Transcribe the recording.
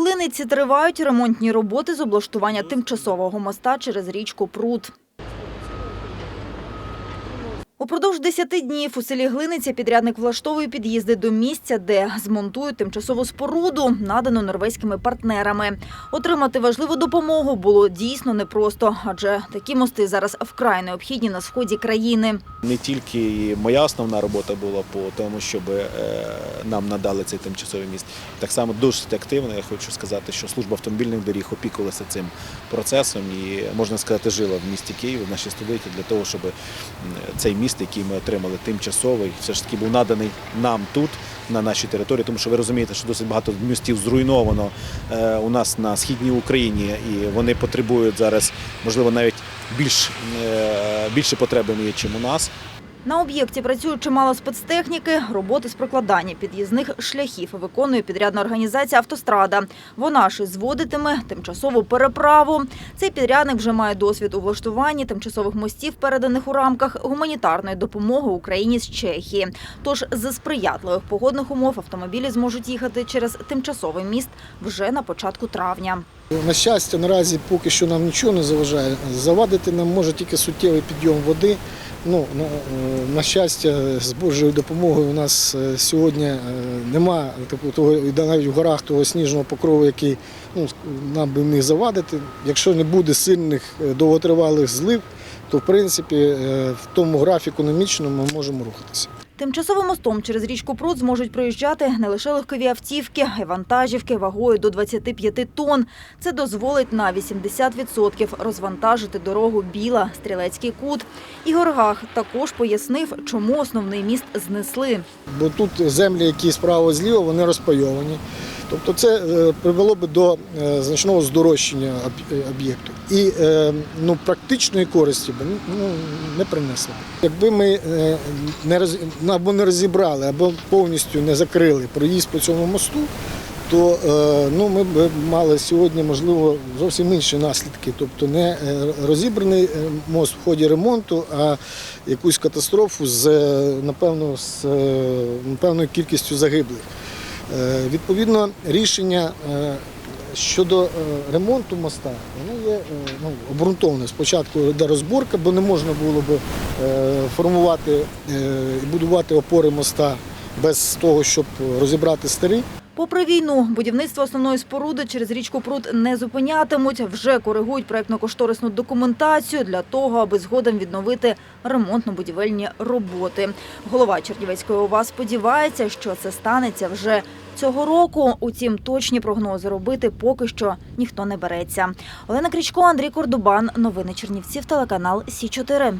Глиниці тривають ремонтні роботи з облаштування тимчасового моста через річку Прут. Упродовж 10 днів у селі Глиниця підрядник влаштовує під'їзди до місця, де змонтують тимчасову споруду, надану норвезькими партнерами. Отримати важливу допомогу було дійсно непросто, адже такі мости зараз вкрай необхідні на сході країни. Не тільки моя основна робота була по тому, щоб е, нам надали цей тимчасовий міст. Так само досить активно. Я хочу сказати, що служба автомобільних доріг опікувалася цим процесом і можна сказати, жила в місті Києві в нашій столиці для того, щоб цей міст, який ми отримали, тимчасовий, все ж таки був наданий нам тут. На нашій території, тому що ви розумієте, що досить багато містів зруйновано е, у нас на східній Україні, і вони потребують зараз, можливо, навіть більш е, більше потреби є, чим у нас. На об'єкті працює чимало спецтехніки. Роботи з прокладання під'їзних шляхів виконує підрядна організація «Автострада». Вона ж зводитиме тимчасову переправу. Цей підрядник вже має досвід у влаштуванні тимчасових мостів, переданих у рамках гуманітарної допомоги Україні з Чехії. Тож за сприятливих погодних умов автомобілі зможуть їхати через тимчасовий міст вже на початку травня. На щастя, наразі поки що нам нічого не заважає. Завадити нам може тільки суттєвий підйом води. Ну, на, е, на щастя, з Божою допомогою у нас е, сьогодні е, нема такого того, навіть в горах того сніжного покрову, який ну, нам би міг завадити. Якщо не буде сильних довготривалих злив, то в принципі в тому графіку намічному ми можемо рухатися. Тимчасовим мостом через річку Прут зможуть проїжджати не лише легкові автівки, а й вантажівки вагою до 25 тонн. Це дозволить на 80% розвантажити дорогу Біла, Стрілецький кут. Ігор Гах також пояснив, чому основний міст знесли. бо тут землі, які справа зліва, вони розпайовані. Тобто це е, привело би до е, значного здорожчання е, об'єкту. І ну, практичної користі би ну, не принесло. Якби ми не роз, або не розібрали, або повністю не закрили проїзд по цьому мосту, то ну, ми б мали сьогодні, можливо, зовсім інші наслідки. Тобто не розібраний мост в ході ремонту, а якусь катастрофу з, напевно, з е, певною кількістю загиблих. Е, Відповідно, рішення е, щодо е, ремонту моста, воно є ну, обґрунтоване. Спочатку йде розборка, бо не можна було б формувати і будувати опори моста без того, щоб розібрати старий. Попри війну, будівництво основної споруди через річку Прут не зупинятимуть. Вже коригують проєктно-кошторисну документацію для того, аби згодом відновити ремонтно-будівельні роботи. Голова Чернівецької ОВА сподівається, що це станеться вже цього року. Утім, точні прогнози робити поки що ніхто не береться. Олена Крічко, Андрій Кордубан. Новини Чернівців, телеканал Сі 4